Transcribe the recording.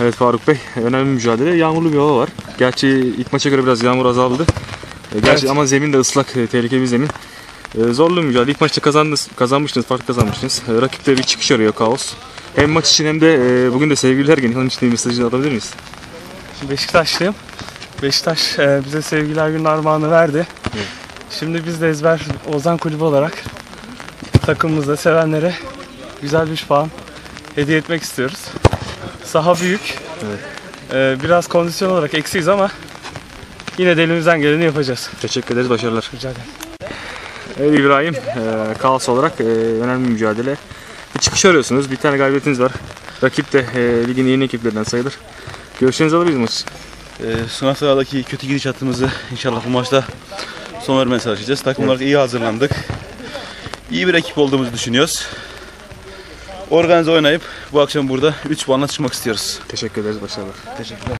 Evet Faruk Bey, önemli mücadele. Yağmurlu bir hava var. Gerçi ilk maça göre biraz yağmur azaldı. E, Gerçi Evet. ama zemin de ıslak, e, tehlikeli bir zemin. E, Zorlu bir mücadele. İlk maçta kazandınız, kazanmıştınız, fark kazanmıştınız. Rakip de bir çıkış arıyor, kaos. Hem maç için hem de bugün de sevgililer günü. Onun için de mesajını alabilir miyiz? Şimdi Beşiktaşlıyım. Beşiktaş bize sevgiler günü armağanı verdi. Şimdi biz de Ezber Ozan Kulübü olarak takımımızda sevenlere güzel bir puan hediye etmek istiyoruz. Saha büyük. E, biraz kondisyon olarak eksiyiz ama yine de elimizden geleni yapacağız. Teşekkür ederiz, başarılar. Rica ederim. Evet İbrahim, e, kaos olarak e, önemli bir mücadele. Bir çıkış arıyorsunuz, bir tane galibiyetiniz var. Rakip de e, ligin yeni ekiplerinden sayılır. Görüşlerinizi alabiliriz maç. Ee, son haftalardaki kötü gidişatımızı inşallah bu maçta son vermeye çalışacağız. Takım olarak iyi hazırlandık. İyi bir ekip olduğumuzu düşünüyoruz. Organize oynayıp bu akşam burada 3 puanla çıkmak istiyoruz. Teşekkür ederiz, başarılar. Teşekkürler.